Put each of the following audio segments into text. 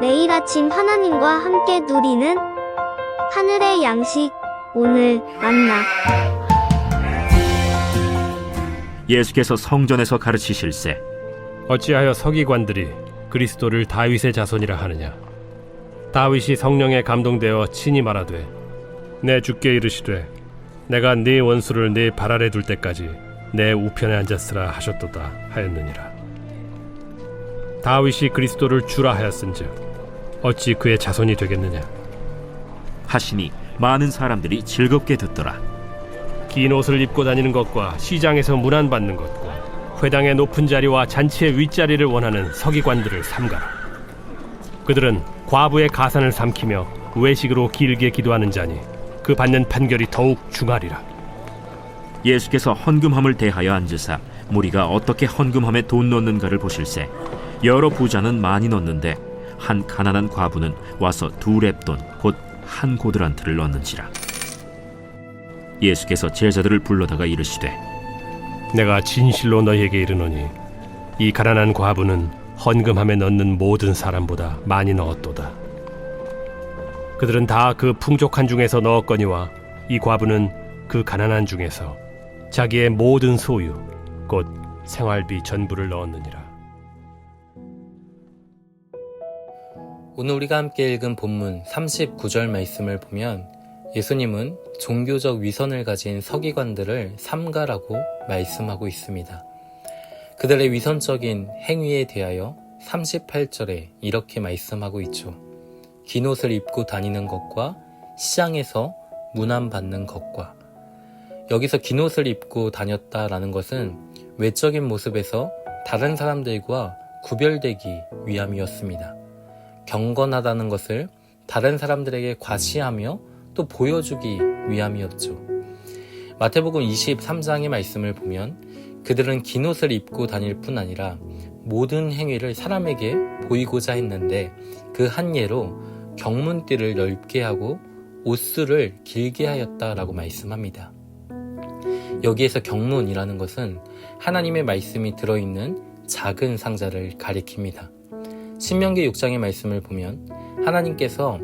매일 아침 하나님과 함께 누리는 하늘의 양식 오늘 만나. 예수께서 성전에서 가르치실세 어찌하여 서기관들이 그리스도를 다윗의 자손이라 하느냐? 다윗이 성령에 감동되어 친히 말하되 내 주께 이르시되 내가 네 원수를 네 발 아래 둘 때까지 내 우편에 앉았으라 하셨도다 하였느니라. 다윗이 그리스도를 주라 하였은즉 어찌 그의 자손이 되겠느냐 하시니 많은 사람들이 즐겁게 듣더라 긴 옷을 입고 다니는 것과 시장에서 문안받는 것과 회당의 높은 자리와 잔치의 윗자리를 원하는 서기관들을 삼가라. 그들은 과부의 가산을 삼키며 외식으로 길게 기도하는 자니 그 받는 판결이 더욱 중하리라. 예수께서 헌금함을 대하여 앉으사 무리가 어떻게 헌금함에 돈 넣는가를 보실세 여러 부자는 많이 넣는데 한 가난한 과부는 와서 두 랩돈 곧 한 고드란트를 넣는지라 예수께서 제자들을 불러다가 이르시되 내가 진실로 너희에게 이르노니 이 가난한 과부는 헌금함에 넣는 모든 사람보다 많이 넣었도다. 그들은 다 그 풍족한 중에서 넣었거니와 이 과부는 그 가난한 중에서 자기의 모든 소유 곧 생활비 전부를 넣었느니라. 오늘 우리가 함께 읽은 본문 39절 말씀을 보면 예수님은 종교적 위선을 가진 서기관들을 삼가라고 말씀하고 있습니다. 그들의 위선적인 행위에 대하여 38절에 이렇게 말씀하고 있죠. 긴 옷을 입고 다니는 것과 시장에서 문안받는 것과 여기서 긴 옷을 입고 다녔다라는 것은 외적인 모습에서 다른 사람들과 구별되기 위함이었습니다. 경건하다는 것을 다른 사람들에게 과시하며 또 보여주기 위함이었죠. 마태복음 23장의 말씀을 보면 그들은 긴 옷을 입고 다닐 뿐 아니라 모든 행위를 사람에게 보이고자 했는데 그 한 예로 경문띠를 넓게 하고 옷수를 길게 하였다라고 말씀합니다. 여기에서 경문이라는 것은 하나님의 말씀이 들어있는 작은 상자를 가리킵니다. 신명기 6장의 말씀을 보면 하나님께서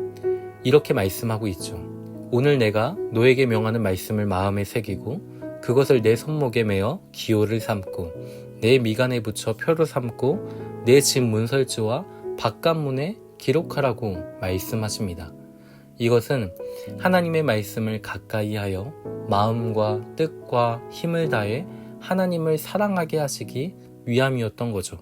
이렇게 말씀하고 있죠. 오늘 내가 너에게 명하는 말씀을 마음에 새기고 그것을 내 손목에 메어 기호를 삼고 내 미간에 붙여 표로 삼고 내 집 문설주와 바깥문에 기록하라고 말씀하십니다. 이것은 하나님의 말씀을 가까이 하여 마음과 뜻과 힘을 다해 하나님을 사랑하게 하시기 위함이었던 거죠.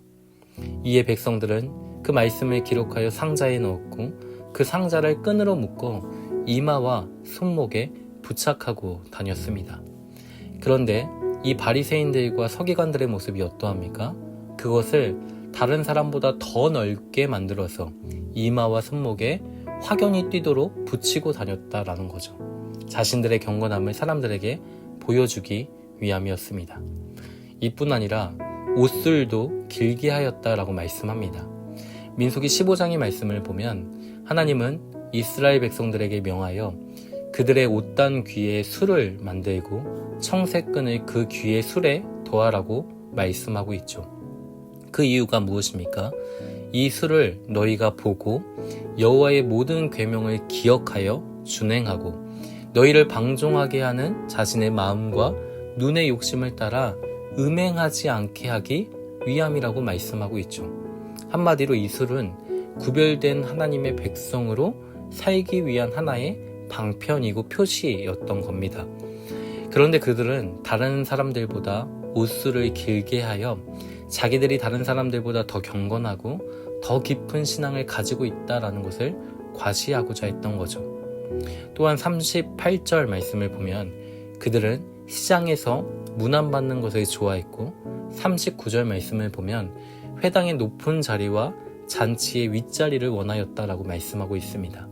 이에 백성들은 그 말씀을 기록하여 상자에 넣었고 그 상자를 끈으로 묶어 이마와 손목에 부착하고 다녔습니다. 그런데 이 바리새인들과 서기관들의 모습이 어떠합니까? 그것을 다른 사람보다 더 넓게 만들어서 이마와 손목에 확연히 뛰도록 붙이고 다녔다라는 거죠. 자신들의 경건함을 사람들에게 보여주기 위함이었습니다. 이뿐 아니라 옷술도 길게 하였다라고 말씀합니다. 민속이 15장의 말씀을 보면 하나님은 이스라엘 백성들에게 명하여 그들의 옷단 귀에 술을 만들고 청색끈을 그 귀의 술에 더하라고 말씀하고 있죠. 그 이유가 무엇입니까? 이 술을 너희가 보고 여호와의 모든 계명을 기억하여 준행하고 너희를 방종하게 하는 자신의 마음과 눈의 욕심을 따라 음행하지 않게 하기 위함이라고 말씀하고 있죠. 한마디로 이 술은 구별된 하나님의 백성으로 살기 위한 하나의 방편이고 표시였던 겁니다. 그런데 그들은 다른 사람들보다 옷수를 길게 하여 자기들이 다른 사람들보다 더 경건하고 더 깊은 신앙을 가지고 있다라는 것을 과시하고자 했던 거죠. 또한 38절 말씀을 보면 그들은 시장에서 문안받는 것을 좋아했고 39절 말씀을 보면 회당의 높은 자리와 잔치의 윗자리를 원하였다라고 말씀하고 있습니다.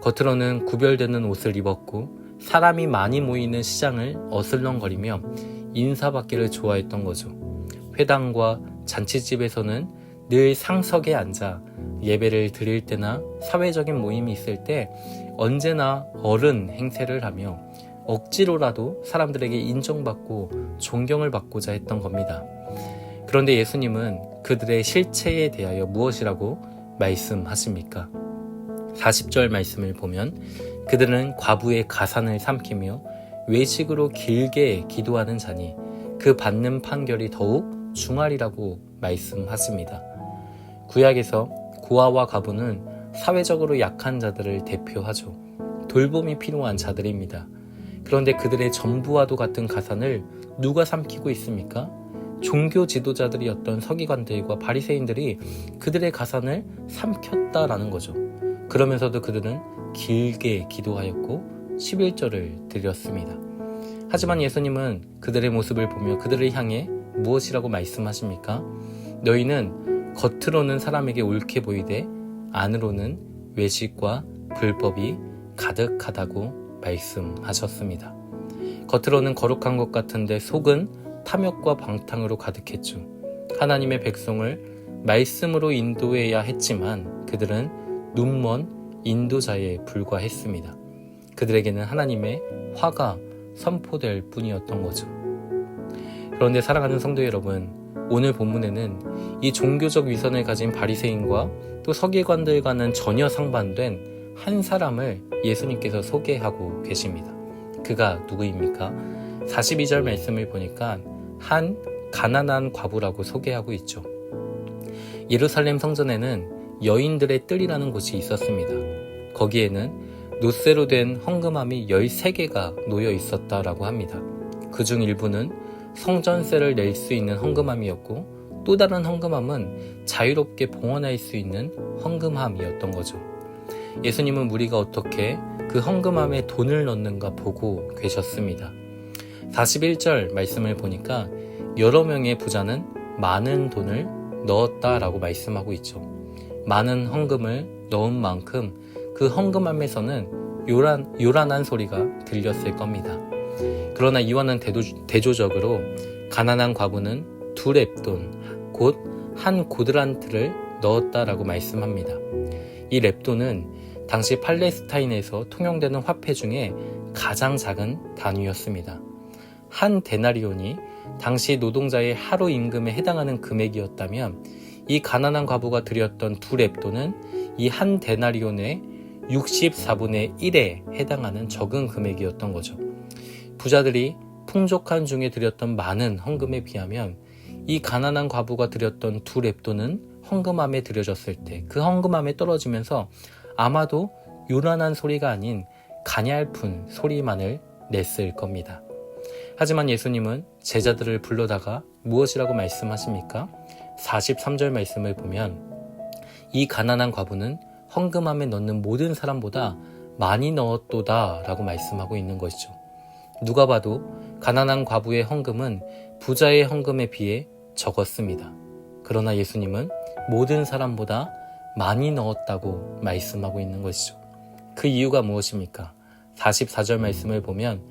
겉으로는 구별되는 옷을 입었고 사람이 많이 모이는 시장을 어슬렁거리며 인사받기를 좋아했던 거죠. 회당과 잔치집에서는 늘 상석에 앉아 예배를 드릴 때나 사회적인 모임이 있을 때 언제나 어른 행세를 하며 억지로라도 사람들에게 인정받고 존경을 받고자 했던 겁니다. 그런데 예수님은 그들의 실체에 대하여 무엇이라고 말씀하십니까? 40절 말씀을 보면 그들은 과부의 가산을 삼키며 외식으로 길게 기도하는 자니 그 받는 판결이 더욱 중하리라고 말씀하십니다. 구약에서 고아와 과부는 사회적으로 약한 자들을 대표하죠. 돌봄이 필요한 자들입니다. 그런데 그들의 전부와도 같은 가산을 누가 삼키고 있습니까? 종교 지도자들이었던 서기관들과 바리새인들이 그들의 가산을 삼켰다라는 거죠. 그러면서도 그들은 길게 기도하였고 11절을 드렸습니다. 하지만 예수님은 그들의 모습을 보며 그들을 향해 무엇이라고 말씀하십니까? 너희는 겉으로는 사람에게 옳게 보이되 안으로는 외식과 불법이 가득하다고 말씀하셨습니다. 겉으로는 거룩한 것 같은데 속은 탐욕과 방탕으로 가득했죠. 하나님의 백성을 말씀으로 인도해야 했지만 그들은 눈먼 인도자에 불과했습니다. 그들에게는 하나님의 화가 선포될 뿐이었던 거죠. 그런데 사랑하는 성도 여러분, 오늘 본문에는 이 종교적 위선을 가진 바리새인과 또 서기관들과는 전혀 상반된 한 사람을 예수님께서 소개하고 계십니다. 그가 누구입니까? 42절 말씀을 보니까 한 가난한 과부라고 소개하고 있죠. 예루살렘 성전에는 여인들의 뜰이라는 곳이 있었습니다. 거기에는 노쇠로 된 헝금함이 13개가 놓여 있었다라고 합니다. 그 중 일부는 성전세를 낼 수 있는 헝금함이었고 또 다른 헝금함은 자유롭게 봉헌할 수 있는 헝금함이었던 거죠. 예수님은 우리가 어떻게 그 헝금함에 돈을 넣는가 보고 계셨습니다. 41절 말씀을 보니까 여러 명의 부자는 많은 돈을 넣었다라고 말씀하고 있죠. 많은 헌금을 넣은 만큼 그 헌금함에서는 요란, 요란한 소리가 들렸을 겁니다. 그러나 이와는 대도, 대조적으로 가난한 과부는 두 랩돈, 곧 한 고드란트를 넣었다라고 말씀합니다. 이 랩돈은 당시 팔레스타인에서 통용되는 화폐 중에 가장 작은 단위였습니다. 한 데나리온이 당시 노동자의 하루 임금에 해당하는 금액이었다면 이 가난한 과부가 드렸던 두 랩돈은 이 한 데나리온의 64분의 1에 해당하는 적은 금액이었던 거죠. 부자들이 풍족한 중에 드렸던 많은 헌금에 비하면 이 가난한 과부가 드렸던 두 랩돈은 헌금함에 드려졌을 때 그 헌금함에 떨어지면서 아마도 요란한 소리가 아닌 가냘픈 소리만을 냈을 겁니다. 하지만 예수님은 제자들을 불러다가 무엇이라고 말씀하십니까? 43절 말씀을 보면 이 가난한 과부는 헌금함에 넣는 모든 사람보다 많이 넣었도다 라고 말씀하고 있는 것이죠. 누가 봐도 가난한 과부의 헌금은 부자의 헌금에 비해 적었습니다. 그러나 예수님은 모든 사람보다 많이 넣었다고 말씀하고 있는 것이죠. 그 이유가 무엇입니까? 44절 말씀을 보면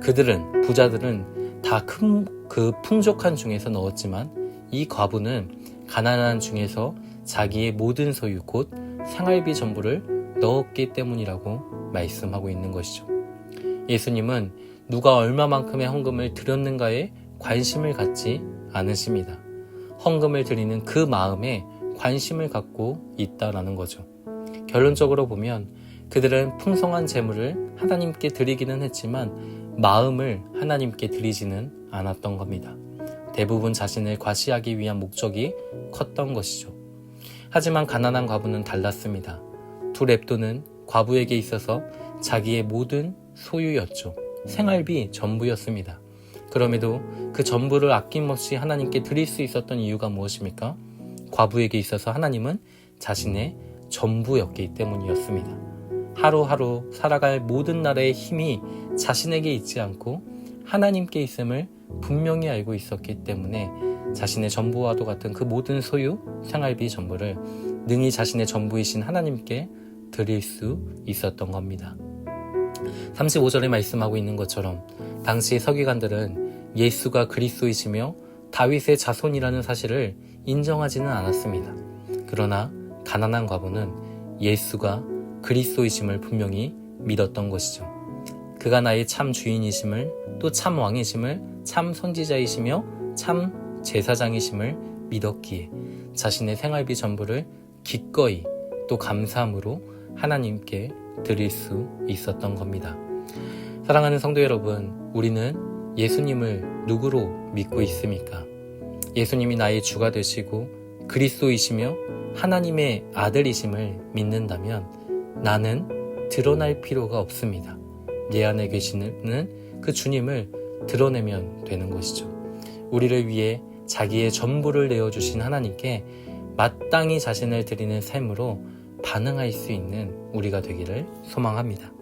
그들은, 부자들은 다 큰 그 풍족한 중에서 넣었지만 이 과부는 가난한 중에서 자기의 모든 소유 곧 생활비 전부를 넣었기 때문이라고 말씀하고 있는 것이죠. 예수님은 누가 얼마만큼의 헌금을 드렸는가에 관심을 갖지 않으십니다. 헌금을 드리는 그 마음에 관심을 갖고 있다라는 거죠. 결론적으로 보면 그들은 풍성한 재물을 하나님께 드리기는 했지만 마음을 하나님께 드리지는 않았던 겁니다. 대부분 자신을 과시하기 위한 목적이 컸던 것이죠. 하지만 가난한 과부는 달랐습니다. 두 랩돈은 과부에게 있어서 자기의 모든 소유였죠. 생활비 전부였습니다. 그럼에도 그 전부를 아낌없이 하나님께 드릴 수 있었던 이유가 무엇입니까? 과부에게 있어서 하나님은 자신의 전부였기 때문이었습니다. 하루하루 살아갈 모든 날의 힘이 자신에게 있지 않고 하나님께 있음을 분명히 알고 있었기 때문에 자신의 전부와도 같은 그 모든 소유, 생활비 전부를 능히 자신의 전부이신 하나님께 드릴 수 있었던 겁니다. 35절에 말씀하고 있는 것처럼 당시 서기관들은 예수가 그리스도이시며 다윗의 자손이라는 사실을 인정하지는 않았습니다. 그러나 가난한 과부는 예수가 그리스도이심을 분명히 믿었던 것이죠. 그가 나의 참 주인이심을 또 참 왕이심을 참 선지자이시며 참 제사장이심을 믿었기에 자신의 생활비 전부를 기꺼이 또 감사함으로 하나님께 드릴 수 있었던 겁니다. 사랑하는 성도 여러분, 우리는 예수님을 누구로 믿고 있습니까? 예수님이 나의 주가 되시고 그리스도이시며 하나님의 아들이심을 믿는다면 나는 드러날 필요가 없습니다. 내 안에 계시는 그 주님을 드러내면 되는 것이죠. 우리를 위해 자기의 전부를 내어주신 하나님께 마땅히 자신을 드리는 삶으로 반응할 수 있는 우리가 되기를 소망합니다.